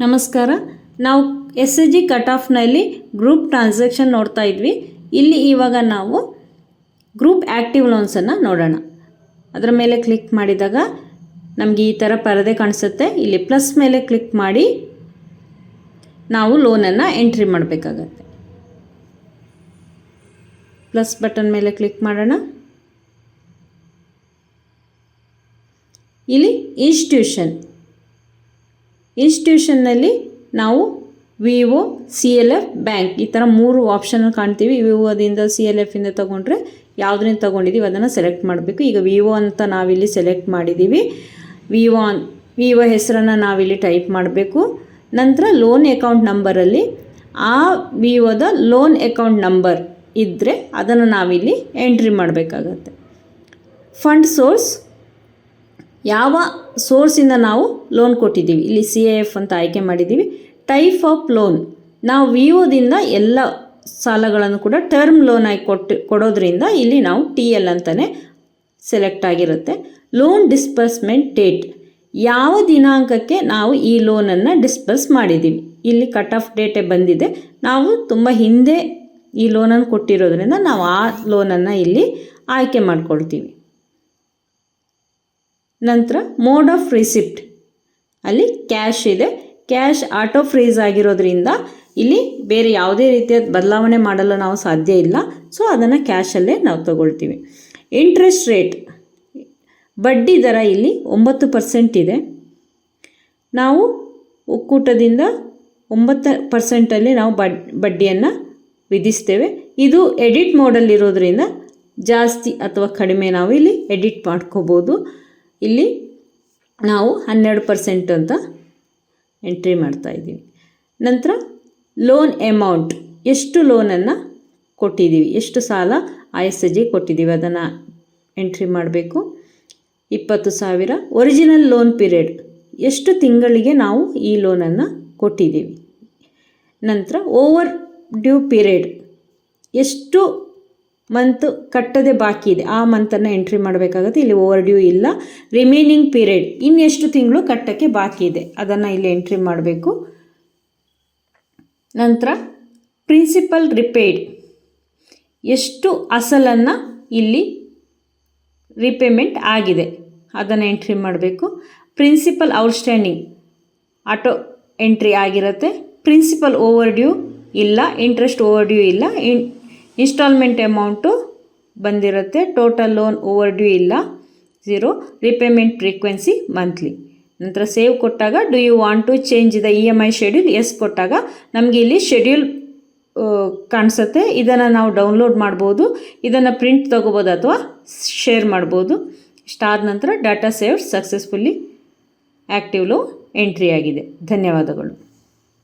ನಮಸ್ಕಾರ. ನಾವು S A G cut ಆಫ್ನಲ್ಲಿ ಗ್ರೂಪ್ ಟ್ರಾನ್ಸಾಕ್ಷನ್ ನೋಡ್ತಾ ಇದ್ವಿ. ಇಲ್ಲಿ ಇವಾಗ ನಾವು ಗ್ರೂಪ್ ಆ್ಯಕ್ಟಿವ್ ಲೋನ್ಸನ್ನು ನೋಡೋಣ. ಅದರ ಮೇಲೆ ಕ್ಲಿಕ್ ಮಾಡಿದಾಗ ನಮಗೆ ಈ ಥರ ಪರದೆ ಕಾಣಿಸುತ್ತೆ. ಇಲ್ಲಿ ಪ್ಲಸ್ ಮೇಲೆ ಕ್ಲಿಕ್ ಮಾಡಿ ನಾವು ಲೋನನ್ನು ಎಂಟ್ರಿ ಮಾಡಬೇಕಾಗತ್ತೆ. ಪ್ಲಸ್ ಬಟನ್ ಮೇಲೆ ಕ್ಲಿಕ್ ಮಾಡೋಣ. ಇಲ್ಲಿ ಇನ್ಸ್ಟಿಟ್ಯೂಷನ್. ಇನ್ಸ್ಟಿಟ್ಯೂಷನ್ನಲ್ಲಿ ನಾವು V O C L F bank ಈ ಥರ ಮೂರು ಆಪ್ಷನ್ ಕಾಣ್ತೀವಿ. ವಿ ಒದಿಂದ ಸಿ ಎಲ್ ಎಫಿಂದ ತೊಗೊಂಡ್ರೆ ಯಾವುದರಿಂದ ತೊಗೊಂಡಿದ್ದೀವಿ ಅದನ್ನು ಸೆಲೆಕ್ಟ್ ಮಾಡಬೇಕು. ಈಗ ವಿ ಒ ಅಂತ ನಾವಿಲ್ಲಿ ಸೆಲೆಕ್ಟ್ ಮಾಡಿದ್ದೀವಿ ವಿ ಒ ವಿ ಒ ಹೆಸರನ್ನು ನಾವಿಲ್ಲಿ ಟೈಪ್ ಮಾಡಬೇಕು. ನಂತರ ಲೋನ್ ಅಕೌಂಟ್ ನಂಬರಲ್ಲಿ ಆ ವಿ ಒದ ಲೋನ್ ಅಕೌಂಟ್ ನಂಬರ್ ಇದ್ದರೆ ಅದನ್ನು ನಾವಿಲ್ಲಿ ಎಂಟ್ರಿ ಮಾಡಬೇಕಾಗತ್ತೆ. ಫಂಡ್ ಸೋರ್ಸ್ ಯಾವ ಸೋರ್ಸಿಂದ ನಾವು ಲೋನ್ ಕೊಟ್ಟಿದ್ದೀವಿ? ಇಲ್ಲಿ ಸಿ ಎ ಎಫ್ ಅಂತ ಆಯ್ಕೆ ಮಾಡಿದ್ದೀವಿ. ಟೈಪ್ ಆಫ್ ಲೋನ್ ನಾವು ವಿ ಒದಿಂದ ಎಲ್ಲ ಸಾಲಗಳನ್ನು ಕೂಡ ಟರ್ಮ್ ಲೋನ್ ಆಗಿ ಕೊಟ್ಟು, ಕೊಡೋದ್ರಿಂದ ಇಲ್ಲಿ ನಾವು ಟಿ ಎಲ್ ಅಂತಲೇ ಸೆಲೆಕ್ಟ್ ಆಗಿರುತ್ತೆ. ಲೋನ್ ಡಿಸ್ಬರ್ಸ್ಮೆಂಟ್ ಡೇಟ್ ಯಾವ ದಿನಾಂಕಕ್ಕೆ ನಾವು ಈ ಲೋನನ್ನು ಡಿಸ್ಬರ್ಸ್ ಮಾಡಿದ್ದೀವಿ? ಇಲ್ಲಿ ಕಟ್ ಆಫ್ ಡೇಟೇ ಬಂದಿದೆ. ನಾವು ತುಂಬ ಹಿಂದೆ ಈ ಲೋನನ್ನು ಕೊಟ್ಟಿರೋದ್ರಿಂದ ನಾವು ಆ ಲೋನನ್ನು ಇಲ್ಲಿ ಆಯ್ಕೆ ಮಾಡ್ಕೊಳ್ತೀವಿ. ನಂತರ ಮೋಡ್ ಆಫ್ ರಿಸಿಪ್ಟ್ ಅಲ್ಲಿ ಕ್ಯಾಶ್ ಇದೆ. ಕ್ಯಾಶ್ ಆಟೋ ಫ್ರೀಸ್ ಆಗಿರೋದ್ರಿಂದ ಇಲ್ಲಿ ಬೇರೆ ಯಾವುದೇ ರೀತಿಯ ಬದಲಾವಣೆ ಮಾಡಲು ನಾವು ಸಾಧ್ಯ ಇಲ್ಲ. ಸೊ ಅದನ್ನು ಕ್ಯಾಶಲ್ಲೇ ನಾವು ತಗೊಳ್ತೀವಿ. ಇಂಟ್ರೆಸ್ಟ್ ರೇಟ್ ಬಡ್ಡಿ ದರ ಇಲ್ಲಿ ಒಂಬತ್ತು ಪರ್ಸೆಂಟ್ ಇದೆ. ನಾವು ಒಕ್ಕೂಟದಿಂದ ಒಂಬತ್ತು ಪರ್ಸೆಂಟಲ್ಲಿ ನಾವು ಬಡ್, ಬಡ್ಡಿಯನ್ನು ವಿಧಿಸ್ತೇವೆ. ಇದು ಎಡಿಟ್ ಮೋಡಲ್ಲಿರೋದ್ರಿಂದ ಜಾಸ್ತಿ ಅಥವಾ ಕಡಿಮೆ ನಾವು ಇಲ್ಲಿ ಎಡಿಟ್ ಮಾಡ್ಕೋಬೋದು. ಇಲ್ಲಿ ನಾವು ಹನ್ನೆರಡು ಪರ್ಸೆಂಟ್ ಅಂತ ಎಂಟ್ರಿ ಮಾಡ್ತಾ ಇದ್ದೀವಿ. ನಂತರ ಲೋನ್ ಅಮೌಂಟ್ ಎಷ್ಟು ಲೋನನ್ನು ಕೊಟ್ಟಿದ್ದೀವಿ? ಎಷ್ಟು ಸಾಲ ಐ ಎಸ್ ಜಿ ಕೊಟ್ಟಿದ್ದೀವಿ? ಅದನ್ನು ಎಂಟ್ರಿ ಮಾಡಬೇಕು. ಇಪ್ಪತ್ತು ಸಾವಿರ. ಒರಿಜಿನಲ್ ಲೋನ್ ಪೀರಿಯಡ್ ಎಷ್ಟು ತಿಂಗಳಿಗೆ ನಾವು ಈ ಲೋನನ್ನು ಕೊಟ್ಟಿದ್ದೀವಿ? ನಂತರ ಓವರ್ ಡ್ಯೂ ಪೀರಿಯಡ್ ಎಷ್ಟು ಮಂತ್ ಕಟ್ಟದೆ ಬಾಕಿ ಇದೆ. ಆ ಮಂತನ್ನು ಎಂಟ್ರಿ ಮಾಡಬೇಕಾಗುತ್ತೆ. ಇಲ್ಲಿ ಓವರ್ ಡ್ಯೂ ಇಲ್ಲ. ರಿಮೈನಿಂಗ್ ಪೀರಿಯಡ್ ಇನ್ನೆಷ್ಟು ತಿಂಗಳು ಕಟ್ಟಕ್ಕೆ ಬಾಕಿ ಇದೆ. ಅದನ್ನು ಇಲ್ಲಿ ಎಂಟ್ರಿ ಮಾಡಬೇಕು. ನಂತರ ಪ್ರಿನ್ಸಿಪಲ್ ರಿಪೇಯ್ಡ್ ಎಷ್ಟು ಅಸಲನ್ನು ಇಲ್ಲಿ ರಿಪೇಮೆಂಟ್ ಆಗಿದೆ. ಅದನ್ನು ಎಂಟ್ರಿ ಮಾಡಬೇಕು. ಪ್ರಿನ್ಸಿಪಲ್ ಔಟ್ಸ್ಟ್ಯಾಂಡಿಂಗ್ ಆಟೋ ಎಂಟ್ರಿ ಆಗಿರುತ್ತೆ. ಪ್ರಿನ್ಸಿಪಲ್ ಓವರ್ ಡ್ಯೂ ಇಲ್ಲ. ಇಂಟ್ರೆಸ್ಟ್ ಓವರ್ ಡ್ಯೂ ಇಲ್ಲ. ಇನ್ ಇನ್ಸ್ಟಾಲ್ಮೆಂಟ್ ಅಮೌಂಟು ಬಂದಿರುತ್ತೆ. ಟೋಟಲ್ ಲೋನ್ ಓವರ್ ಡ್ಯೂ ಇಲ್ಲ. ಝೀರೋ. Repayment frequency monthly. ನಂತರ ಸೇವ್ ಕೊಟ್ಟಾಗ do you want to change the E M I schedule? Yes ಕೊಟ್ಟಾಗ ನಮಗೆ ಇಲ್ಲಿ ಶೆಡ್ಯೂಲ್ ಕಾಣಿಸುತ್ತೆ. ಇದನ್ನು ನಾವು ಡೌನ್ಲೋಡ್ ಮಾಡ್ಬೋದು. ಇದನ್ನು ಪ್ರಿಂಟ್ ತೊಗೋಬೋದು ಅಥವಾ ಶೇರ್ ಮಾಡ್ಬೋದು. ಇಷ್ಟಾದ ನಂತರ data save successfully active loan entry ಆಗಿದೆ. ಧನ್ಯವಾದಗಳು.